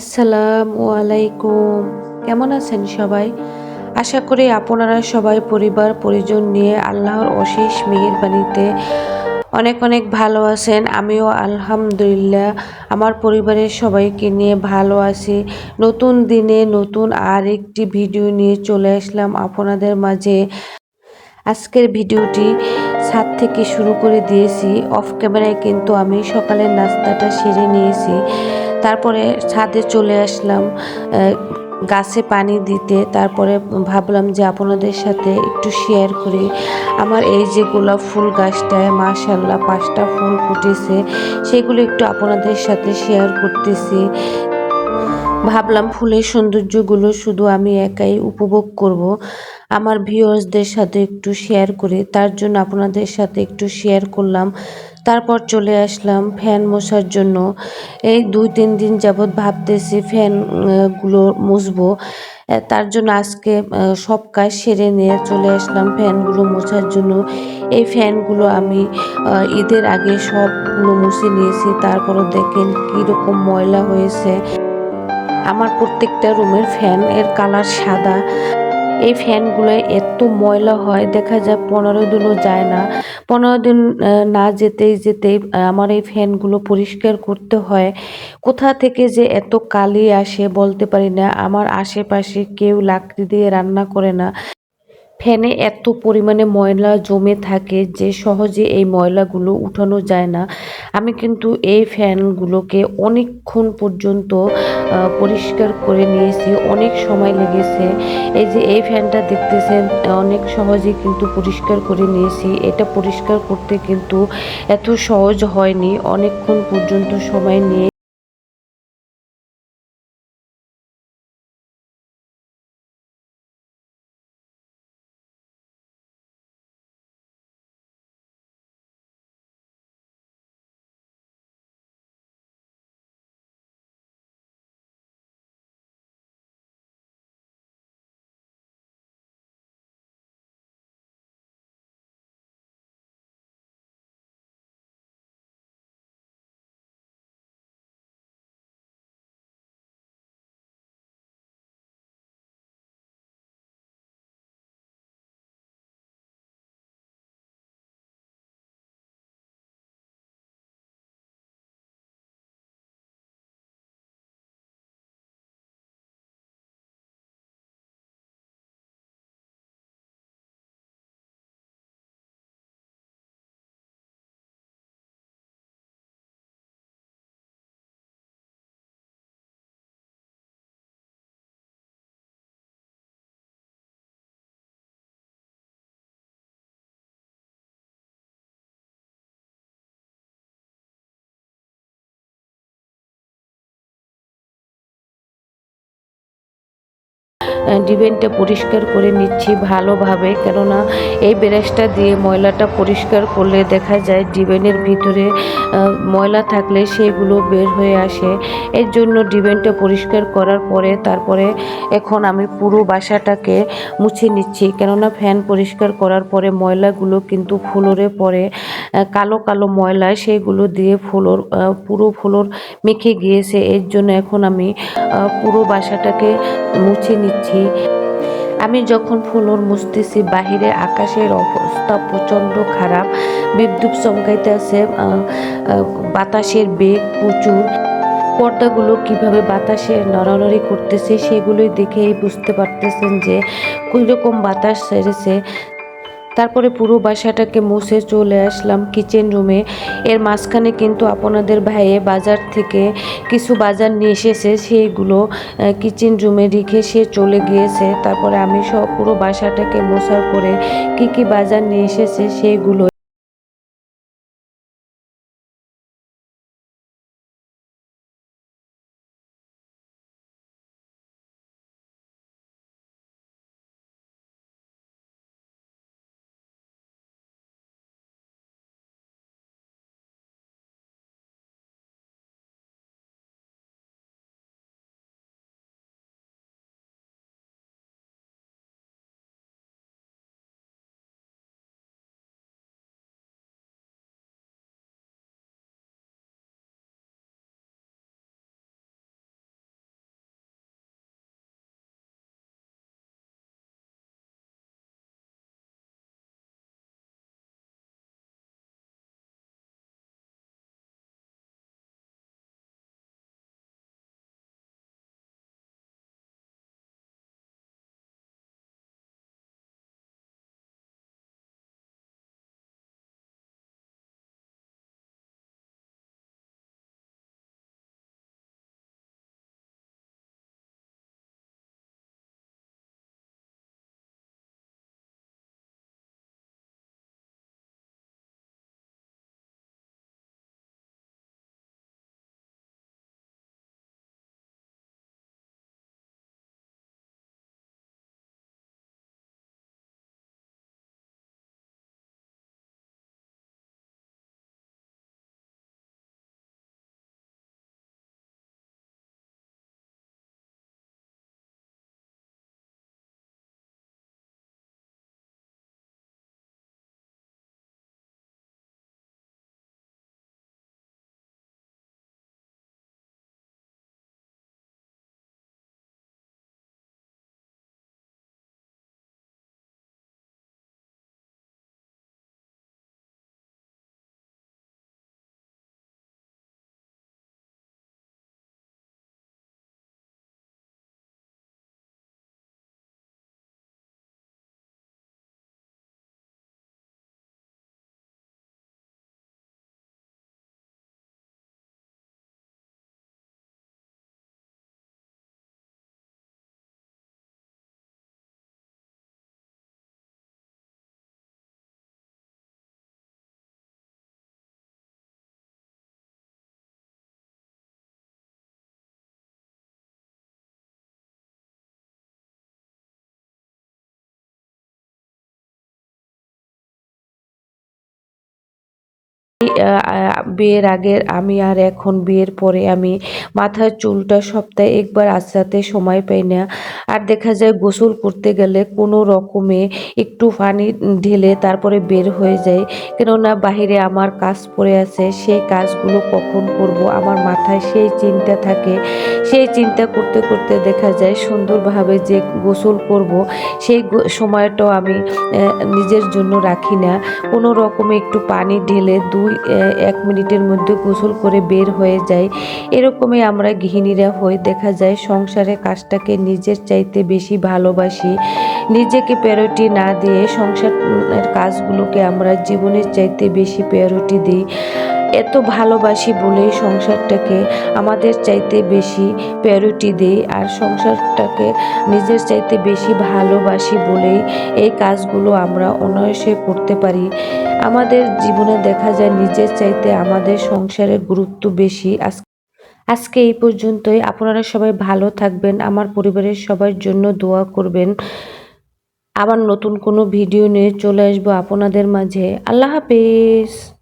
আসসালামু আলাইকুম। কেমন আছেন সবাই? আশা করি আপনারা সবাই পরিবার, পরিজন নিয়ে আল্লাহর অশেষ মেহেরবানিতে অনেক অনেক ভালো আছেন। আমিও আলহামদুলিল্লাহ আমার পরিবারের সবাইকে নিয়ে ভালো আছি। নতুন দিনে নতুন আর একটি ভিডিও নিয়ে চলে আসলাম আপনাদের মাঝে। আজকের ভিডিওটি ছাদ থেকে শুরু করে দিয়েছি। অফ ক্যামেরায় কিন্তু আমি সকালের নাস্তাটা সেরে নিয়েছি। তারপরে ছাদে চলে আসলাম গাছে পানি দিতে। তারপরে ভাবলাম যে আপনাদের সাথে একটু শেয়ার করি। আমার এই যে গোলাপ ফুল গাছটায় মাশাল্লাহ পাঁচটা ফুল ফুটেছে, সেগুলো একটু আপনাদের সাথে শেয়ার করতেছি। ভাবলাম ফুলের সৌন্দর্যগুলো শুধু আমি একাই উপভোগ করব। আমার ভিউয়ার্সদের সাথে একটু শেয়ার করে, তার জন্য আপনাদের সাথে একটু শেয়ার করলাম। তারপর চলে আসলাম ফ্যান মশার জন্য। এই দুই, তিন দিন যাবৎ ভাবতেছি ফ্যানগুলো মুছবো। তার জন্য আজকে সব কাজ সেরে নিয়ে চলে আসলাম ফ্যানগুলো মোছার জন্য। এই ফ্যানগুলো আমি ঈদের আগে সবগুলো মুছে নিয়েছি, তারপরও দেখেন কীরকম ময়লা হয়েছে। আমার প্রত্যেকটা রুমের ফ্যান এর কালার সাদা। এই ফ্যানগুলো এত ময়লা হয়, দেখা যায় পনেরো দিনও যায় না। পনেরো দিন না যেতেই যেতেই আমার এই ফ্যানগুলো পরিষ্কার করতে হয়। কোথা থেকে যে এত কালি আসে বলতে পারি না। আমার আশেপাশে কেউ লাকড়ি দিয়ে রান্না করে না। ফ্যানে এত পরিমাণে ময়লা জমে থাকে যে সহজে এই ময়লাগুলো উঠানো যায় না। আমি কিন্তু এই ফ্যানগুলোকে অনেকক্ষণ পর্যন্ত পরিষ্কার করে নিয়েছি, অনেক সময় লেগেছে। এই যে এই ফ্যানটা দেখতেছেন, অনেক সহজে কিন্তু পরিষ্কার করে নিয়েছি। এটা পরিষ্কার করতে কিন্তু এত সহজ হয়নি। অনেকক্ষণ পর্যন্ত সময় নিয়ে ডিবেনটা পরিষ্কার করে নিচ্ছি ভালোভাবে। কেননা এই ব্রাশটা দিয়ে ময়লাটা পরিষ্কার করলে দেখা যায় ডিবেনের ভিতরে ময়লা থাকলে সেগুলো বের হয়ে আসে। এর জন্য ডিবেনটা পরিষ্কার করার পরে তারপরে এখন আমি পুরো বাসাটাকে মুছে নিচ্ছি। কেননা ফ্যান পরিষ্কার করার পরে ময়লাগুলো কিন্তু ফ্লোরে পরে কালো কালো ময়লা সেইগুলো দিয়ে ফ্লোর পুরো ফ্লোর মেখে গিয়েছে। এর জন্য এখন আমি পুরো বাসাটাকে মুছে নিচ্ছি। আমি যখন ফুলর মুছতেছি, বাহিরে আকাশের অবস্থা প্রচণ্ড খারাপ। বিদ্যুৎ চমকাইতে আছে বাতাসের বেগ প্রচুর। পর্দাগুলো কীভাবে বাতাসে নড়ানড়ি করতেছে, সেগুলোই দেখেই বুঝতে পারতেছেন যে কীরকম বাতাস সেরেছে তারপরে পুরো বাসাটাকে মুছে চলে আসলাম কিচেন রুমে। এর মাঝখানে কিন্তু আপনাদের ভাইয়ে বাজার থেকে কিছু বাজার নিয়ে এসেছে, সেইগুলো কিচেন রুমে রেখে সে চলে গিয়েছে। তারপরে আমি সব পুরো বাসাটাকে মোছার পরে কি কি বাজার নিয়ে এসেছে সেইগুলো Yeah. I, বিয়ের আগের আমি আর এখন বিয়ের পরে আমি মাথার চুলটা সপ্তাহে একবার আঁচড়াতে সময় পাই না। আর দেখা যায় গোসল করতে গেলে কোনো রকমে একটু পানি ঢেলে তারপরে বের হয়ে যায় কেননা বাহিরে আমার কাজ পড়ে আছে, সেই কাজগুলো কখন করব? আমার মাথায় সেই চিন্তা থাকে। সেই চিন্তা করতে করতে দেখা যায় সুন্দরভাবে যে গোসল করব, সেই সময়টাও আমি নিজের জন্য রাখি না। কোনো রকমে একটু পানি ঢেলে দুই এক মিনিটের মধ্যে গোসল করে বের হয়ে যায় এরকমই আমরা গৃহিণীরা হয়ে দেখা যায় সংসারে কাজটাকে নিজের চাইতে বেশি ভালোবাসি। নিজেকে প্যারোটি না দিয়ে সংসার কাজগুলোকে আমরা জীবনের চাইতে বেশি প্যারোটি দিই। এত ভালোবাসি বলে সংসারটাকে আমাদের চাইতে বেশি প্যারোটি দিই আর সংসারটাকে নিজের চাইতে বেশি ভালোবাসি বলেই এই কাজগুলো আমরা অনায়াসে করতে পারি। আমাদের জীবনে দেখা যায় নিজের চাইতে আমাদের সংসারের গুরুত্ব বেশি। আজ- আজকে এই পর্যন্তই। আপনারা সবাই ভালো থাকবেন। আমার পরিবারের সবার জন্য দোয়া করবেন। আবার নতুন কোনো ভিডিও নিয়ে চলে আসব আপনাদের মাঝে। আল্লাহ হাফেজ।